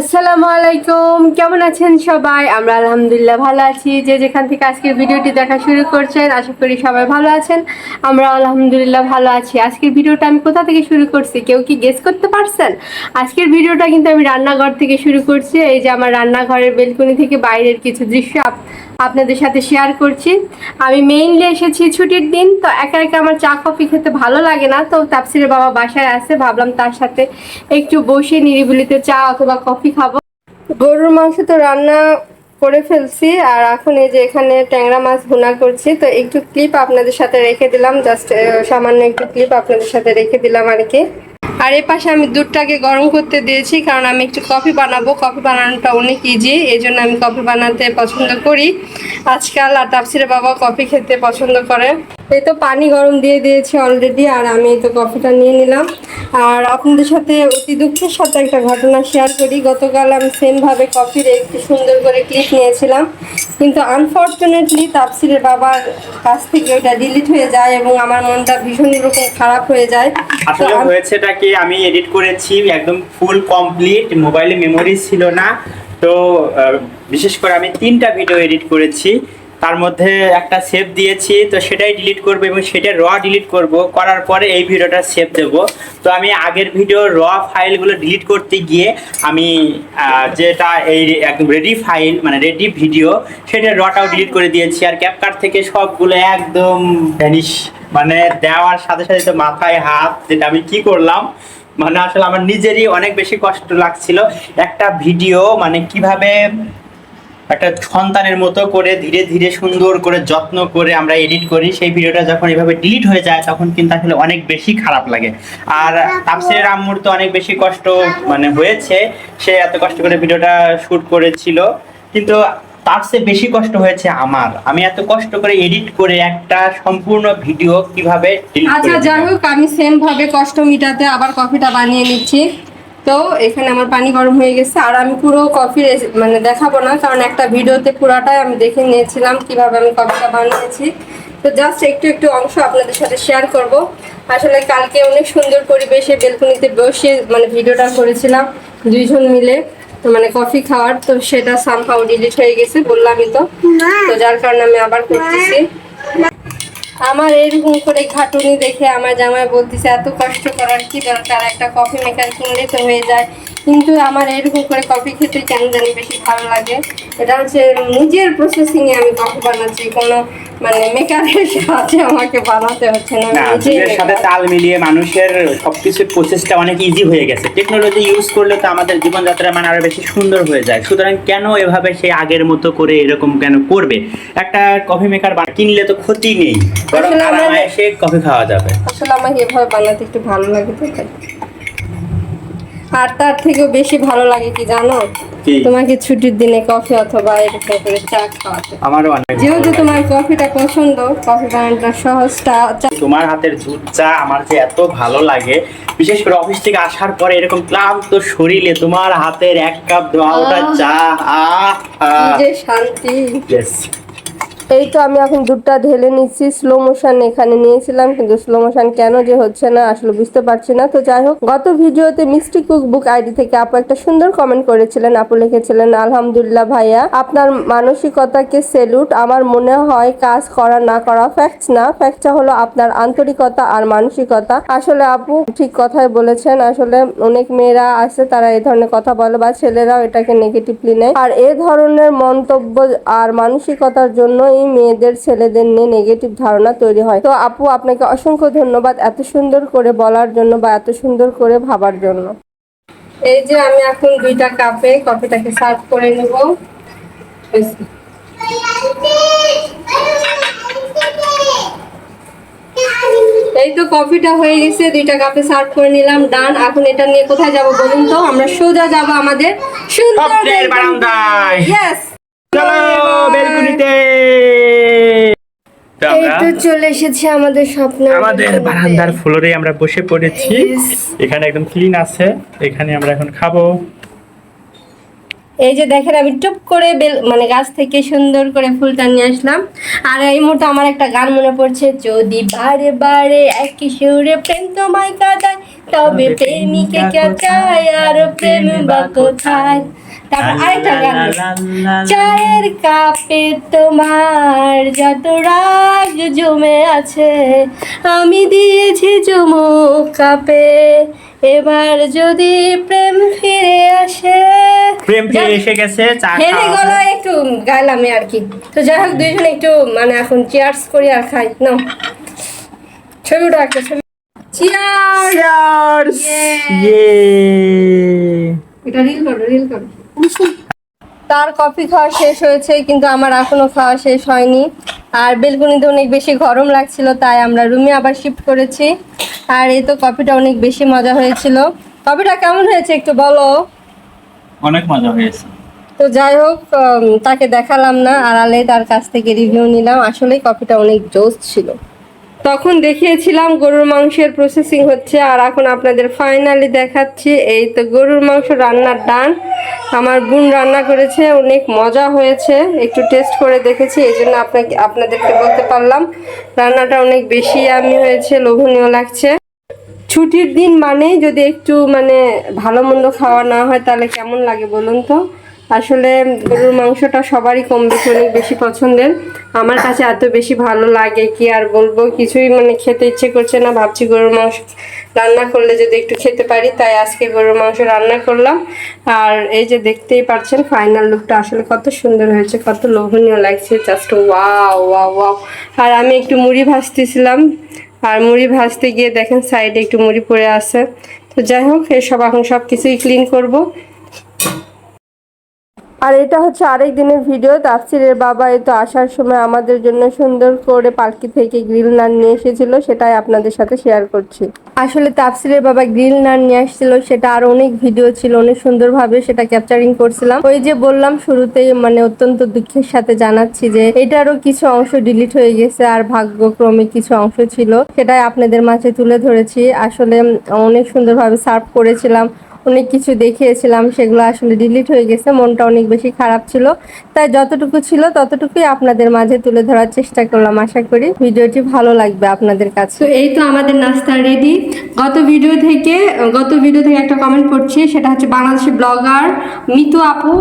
আসসালামু আলাইকুম। কেমন আছেন সবাই? আমরা আলহামদুলিল্লাহ ভালো আছি। যে যেখান থেকে আজকের ভিডিওটি দেখা শুরু করছেন, আশা করি সবাই ভালো আছেন। আমরা আলহামদুলিল্লাহ ভালো আছি। আজকের ভিডিওটা আমি কোথা থেকে শুরু করছি, কেউ কি গেস করতে পারছেন? আজকের ভিডিওটা কিন্তু আমি রান্নাঘর থেকে শুরু করছি। এই যে আমার রান্নাঘরের বেলকনি থেকে বাইরের কিছু দৃশ্য আপনাদের সাথে শেয়ার করছি। আমি মেইনলি এসেছি ছুটির দিন, তো একা একা আমার চা কফি খেতে ভালো লাগে না। তো তাপসিরের বাবা বাসায় আছে, ভাবলাম তার সাথে একটু বসে নিরিবিলিতে চা অথবা কফি খাব। গরুর মাংস তো রান্না করে ফেলছি, আর এখন এই যে এখানে ট্যাংরা মাছ ভুনা করছি, তো একটু ক্লিপ আপনাদের সাথে রেখে দিলাম জাস্ট সামান্য একটু ক্লিপ আপনাদের সাথে রেখে দিলাম আর কি। আর এ পাশে আমি দুধটাকে গরম করতে দিয়েছি, কারণ আমি একটু কফি বানাবো। কফি বানানোটা অনেক ইজি এই জন্য আমি কফি বানাতে পছন্দ করি। আজকাল আর তাপসিরে বাবা কফি খেতে পছন্দ করে। এই তো পানি গরম দিয়ে দিয়েছি অলরেডি আর আমি তো কফিটা নিয়ে নিলাম। আর আপনাদের সাথে অতি দুঃখের সাথে একটা ঘটনা শেয়ার করি। গতকাল আমি সেমভাবে কফির একটু সুন্দর করে ক্লিপ নিয়েছিলাম। কিন্তু আনফর্চুনেটলি তাপসিরের বাবার কাছ থেকে ওটা ডিলিট হয়ে যায় এবং আমার মনটা ভীষণ রকম খারাপ হয়ে যায়। আসলে হয়েছেটা কি আমি এডিট করেছি একদম ফুল কমপ্লিট মোবাইলে মেমোরি ছিল না। তো বিশেষ করে আমি তিনটা ভিডিও এডিট করেছি। তার মধ্যে একটা সেভ দিয়েছি, তো সেটাই ডিলিট করব এবং সেটা র ডিলিট করব। করার পরে এই ভিডিওটা সেভ দেব। তো আমি আগের ভিডিও র ফাইলগুলো ডিলিট করতে গিয়ে আমি যেটা এই একদম রেডি ফাইল মানে রেডি ভিডিও সেটা রটাও ডিলিট করে দিয়েছি। আর ক্যাপকাট থেকে সবগুলো একদম ভ্যানিশ মানে দেওয়ার সাথে সাথে তো মাথায় হাত, যেটা আমি কি করলাম মানে আসলে আমার নিজেরই অনেক বেশি কষ্ট লাগছিল। একটা ভিডিও মানে কীভাবে একটা সন্তানের মতো করে ধীরে ধীরে সুন্দর করে যত্ন করে আমরা এডিট করি। সেই ভিডিওটা যখন এভাবে ডিলিট হয়ে যায় তখন কিন্তু আসলে অনেক বেশি খারাপ লাগে। আর তাপসিরের আম্মুর তো অনেক বেশি কষ্ট মানে হয়েছে। সে এত কষ্ট করে ভিডিওটা শুট করেছিল। কিন্তু তার চেয়ে বেশি কষ্ট হয়েছে আমার। আমি এত কষ্ট করে এডিট করে একটা সম্পূর্ণ ভিডিও কীভাবে আচ্ছা যাই হোক আমি সেম ভাবে কষ্ট মিটাতে আবার কফিটা বানিয়ে নিচ্ছি। তো এখানে আমার পানি গরম হয়ে গেছে। আর আমি পুরো কফি মানে দেখাবো না, কারণ একটা ভিডিওতে পুরাটাই আমি দেখে নিয়েছিলাম কীভাবে আমি কফিটা বানিয়েছি। তো জাস্ট একটু একটু অংশ আপনাদের সাথে শেয়ার করব। আসলে কালকে অনেক সুন্দর পরিবেশে বেলকনিতে বসে মানে ভিডিওটা করেছিলাম দুইজন মিলে, তো মানে কফি খাওয়ার, তো সেটা সামহাও ডিলিট হয়ে গেছে, বললামই তো। তো যার কারণে আমি আবার করতেছি। আমার এরকম করে ঘাটুনি দেখে আমার জামাই বলতেছে, এত কষ্ট করার কি দরকার? একটা কফি মেকার কিনলে তো হয়ে যায়। কিন্তু আমার এরকম করে কফি খেতে কেন জানি বেশি ভালো লাগে? এটা হচ্ছে নিজের প্রসেসিং এ আমি কফি বানাচ্ছি। কোনো মানে মেকারের সাথে আমাকে বানাতে হচ্ছে না। না আমি নিজেই যুগের সাথে তাল মিলিয়ে মানুষের সবকিছুর প্রসেসটা অনেক ইজি হয়ে গেছে। টেকনোলজি ইউজ করলে তো আমাদের জীবনযাত্রা মানে আরও বেশি সুন্দর হয়ে যায়। সুতরাং কেন এভাবে সে আগের মতো করে এরকম কেন করবে? একটা কফি মেকার কিনলে তো ক্ষতি নেই। বরং আমাদের- কফি খাওয়া যাবে। আসলে আমাকে এভাবে বানাতে একটু ভালো লাগে তো। আর তার থেকেও বেশি ভালো লাগে কি জানো? তোমাকে ছুটির দিনে কফি অথবা এরকম করে চা খাওয়াতে। আমারও অনেক যেহেতু তোমার কফিটা পছন্দ কফি বানানোটা সহজটা চা- তোমার হাতের দুধ চা আমার যে এত ভালো লাগে বিশেষ করে অফিস থেকে আসার পরে এরকম ক্লান্ত শরীরে তোমার হাতের এক কাপ ধোয়া ওটা চা আহ যে শান্তি. এই তো আমি এখন দুধটা ঢেলে নিচ্ছি। স্লো মোশন এখানে নিয়েছিলাম, কিন্তু স্লো মোশন কেন যে হচ্ছে না আসলে বুঝতে পারছি না। তো যাই হোক, গত ভিডিওতে মিষ্টি কুক বুক আইডি থেকে আপু একটা সুন্দর কমেন্ট করেছিলেন, আপু লিখেছিলেন, আলহামদুলিল্লাহ ভাইয়া, আপনার মানসিকতাকে সেলুট আমার মনে হয় কাজ করা না করা ফ্যাক্টস না। ফ্যাক্টটা হলো আপনার আন্তরিকতা আর মানসিকতা। আসলে আপু ঠিক কথাই বলেছেন, আসলে অনেক মেয়েরা আছে, তারা এই ধরনের কথা বলে বা ছেলেরাও এটাকে নেগেটিভলি নেয়। আর এ ধরনের মন্তব্য আর মানসিকতার জন্যই মেয়েদের ছেলেদের নিয়ে নেগেটিভ ধারণা তৈরি হয়। তো আপু আপনাকে অসংখ্য ধন্যবাদ এত সুন্দর করে বলার জন্য বা এত সুন্দর করে ভাবার জন্য। এই যে আমি এখন দুইটা কাপে কফিটাকে সার্ভ করে নেব। এই তো কফিটা হয়ে গেছে দুইটা কাপে সার্ভ করে নিলাম ডান। এখন এটা নিয়ে কোথায় যাব বলুন তো? আমরা সোজা যাব আমাদের সুন্দর বারান্দায়। ইয়েস এই তো চলে এসেছি আমাদের স্বপ্ন আমাদের বারান্দার ফ্লোরে আমরা বসে পড়েছি। এখানে একদম ক্লিন আছে। এখানে আমরা এখন খাব। এই যে দেখেন আমি টুপ করে বেল মানে গাছ থেকে সুন্দর করে ফুলটা নিয়ে আসলাম। আর এই মুহূর্তে আমার একটা গান মনে পড়ছে যদি বারে বারে একই সুরে প্রেম তোমায় কাদায় তবে প্রেমিকে কে চায় আর প্রেম বা কোথায়? তারপর আরেকটা গান চায়ের কাপে তোমার যত রাগ জমে আছে আমি দিয়েছি চুমুক কাপে। এবার যদি প্রেম ফিরে আসে প্রেম ফিরে এসে গেছে চা হেরে। গলায় একটু গাইলামই আর কি। তো যাই হোক দুইজনে একটু মানে এখন চেয়ার্স করি আর খাই। না ছবিটা একটা ছবি। চেয়ার্স. Yeah! এটা রিল করো রিল করো। তার কফি খাওয়া শেষ হয়েছে কিন্তু আমার এখনও খাওয়া শেষ হয়নি। আর বেলকুনিতে অনেক বেশি গরম লাগছিল তাই আমরা রুমে আবার শিফট করেছি। আর এই তো কফিটা অনেক বেশি মজা হয়েছিল। কফিটা কেমন হয়েছে একটু বলো? অনেক মজা হয়েছে। তো যাই হোক তাকে দেখালাম না আড়ালে তার কাছ থেকে রিভিউ নিলাম। আসলেই কফিটা অনেক জোস ছিল। তখন দেখিয়েছিলাম গরুর মাংসের প্রসেসিং হচ্ছে আর এখন আপনাদের ফাইনালি দেখাচ্ছি। এই তো গরুর মাংস রান্নার ডান। আমার বোন রান্না করেছে, অনেক মজা হয়েছে। একটু টেস্ট করে দেখেছি, এই জন্য আপনাকে, আপনাদেরকে বলতে পারলাম, রান্নাটা অনেক বেশি আমি হয়েছে, লোভনীয় লাগছে। ছুটির দিন মানে যদি একটু মানে ভালো মন্দ খাওয়া না হয়, তাহলে কেমন লাগে বলুন তো? আসলে গরুর মাংসটা সবারই কম বেশি, অনেক বেশি পছন্দের। আমার কাছে এত বেশি ভালো লাগে কি আর বলব? কিছুই মানে খেতে ইচ্ছে করছে না। ভাবছি গরুর মাংস রান্না করলে যদি একটু খেতে পারি, তাই আজকে গরুর মাংস রান্না করলাম। আর এই যে দেখতেই পাচ্ছেন ফাইনাল লুকটা আসলে কত সুন্দর হয়েছে, কত লোভনীয় লাগছে জাস্ট ওয়াও ওয়াও ওয়াও আর আমি একটু মুড়ি ভাজতেছিলাম। আর মুড়ি ভাজতে গিয়ে দেখেন সাইডে একটু মুড়ি পড়ে আছে। তো যাই হোক এসব এখন সব কিছুই ক্লিন করব। আর এটা হচ্ছে আরেক দিনের ভিডিও তাফসিরের বাবা এই তো আসার সময় আমাদের জন্য সুন্দর করে পালকি থেকে গ্রিল নান নিয়ে এসেছিল, সেটাই আপনাদের সাথে শেয়ার করছি। আসলে তাফসিরের বাবা গ্রিল নান নিয়ে আসছিল, সেটা আর অনেক ভিডিও ছিল, অনেক সুন্দরভাবে সেটা ক্যাপচারিং করছিলাম। ওই যে বললাম শুরুতেই মানে অত্যন্ত দুঃখের সাথে জানাচ্ছি যে, এটারও কিছু অংশ ডিলিট হয়ে গেছে আর ভাগ্যক্রমে কিছু অংশ ছিল, সেটাই আপনাদের মাঝে তুলে ধরেছি। আসলে অনেক সুন্দরভাবে সার্ভ করেছিলাম। অনেক কিছু দেখিয়েছিলাম, সেগুলো আসলে ডিলিট হয়ে গেছে, মনটা অনেক বেশি খারাপ ছিল। তাই যতটুকু ছিল ততটুকুই আপনাদের মাঝে তুলে ধরার চেষ্টা করলাম, আশা করি ভিডিওটি ভালো লাগবে আপনাদের কাছে। তো এই তো আমাদের নাস্তা রেডি গত ভিডিও থেকে, গত ভিডিও থেকে একটা কমেন্ট করছি সেটা হচ্ছে বাংলাদেশি ব্লগার মিতু আপু।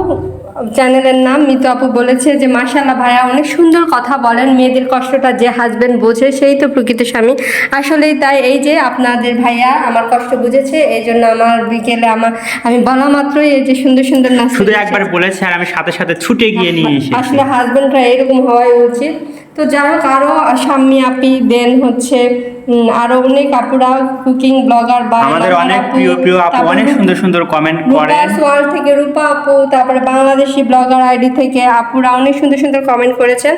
চ্যানেলের নাম মিতু আপু বলেছে যে মাশাল্লাহ ভাইয়া অনেক সুন্দর কথা বলেন। মেয়েদের কষ্টটা যে হাজবেন্ড বোঝে সেই তো প্রকৃত স্বামী। আসলেই তাই এই যে আপনাদের ভাইয়া আমার কষ্ট বুঝেছে এই জন্য আমার বিকেলে আমার আমি বলা মাত্রই এই যে সুন্দর সুন্দর নাচ শুধু একবার বলেছে আর আমি সাথে সাথে ছুটে গিয়ে নিয়ে এসেছি। আসলে হাজবেন্ডরা এরকম হওয়াই উচিত। তো যাই হোক আরও স্বামী আপি দেন হচ্ছে আরও অনেক আপুরা কুকিং ব্লগার বা আমাদের অনেক প্রিয় প্রিয় আপু অনেক সুন্দর সুন্দর কমেন্ট রূপাস ওয়ার্ল্ড থেকে রূপা আপু তারপরে বাংলাদেশি ব্লগার আইডি থেকে আপুরা অনেক সুন্দর সুন্দর কমেন্ট করেছেন।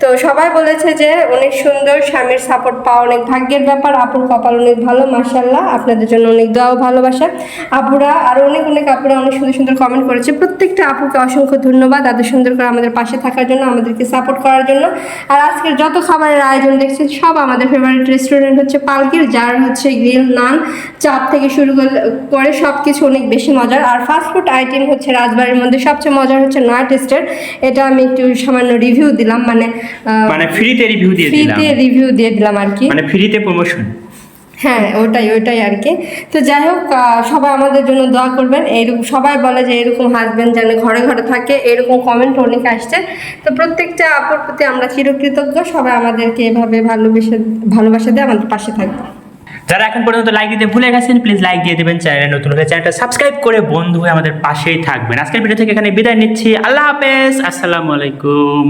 তো সবাই বলেছে যে অনেক সুন্দর স্বামীর সাপোর্ট পাওয়া অনেক ভাগ্যের ব্যাপার আপুর কপাল অনেক ভালো মাশাল্লাহ আপনাদের জন্য অনেক দোয়া ও ভালোবাসা। আপুরা আর অনেক অনেক আপুরা অনেক সুন্দর সুন্দর কমেন্ট করেছে। প্রত্যেকটা আপুকে অসংখ্য ধন্যবাদ এত সুন্দর করে আমাদের পাশে থাকার জন্য আমাদেরকে সাপোর্ট করার জন্য। আর আজকের যত খাবারের আয়োজন দেখছেন সব আমাদের ফেভারিট রেস্টুরেন্ট হচ্ছে পালকির যার হচ্ছে গ্রিল নান। চাপ থেকে শুরু করে সব কিছু অনেক বেশি মজার। আর ফাস্ট ফুড আইটেম হচ্ছে রাজবাড়ির মধ্যে সবচেয়ে মজার হচ্ছে নয়া টেস্টের এটা আমি একটু সামান্য রিভিউ দিলাম মানে মানে ফ্রিতে রিভিউ দিয়ে দিলাম। ফ্রিতে রিভিউ দিয়ে দিলাম আর কি। মানে ফ্রিতে প্রমোশন হ্যাঁ ওটাই ওটাই আর কি। তো যাই হোক সবাই আমাদের জন্য দোয়া করবেন। এইরকম সবাই বলে যে এরকম হাজবেন্ড যেন ঘরে ঘরে থাকে, এরকম কমেন্ট অনেক আসছে। তো প্রত্যেকটা আপুর প্রতি আমরা চিরকৃতজ্ঞ। সবাই আমাদেরকে এভাবে ভালোবেসে, ভালোবাসা দিয়ে আমাদের পাশে থাকবে যারা এখন পর্যন্ত লাইক দিতে ভুলে গেছেন প্লিজ লাইক দিয়ে দেবেন চ্যানেলে নতুন হলে চ্যানেলটা সাবস্ক্রাইব করে বন্ধু হয়ে আমাদের পাশেই থাকবেন। আজকের ভিডিও থেকে এখানে বিদায় নিচ্ছি। আল্লাহ হাফেজ। আসসালামু আলাইকুম।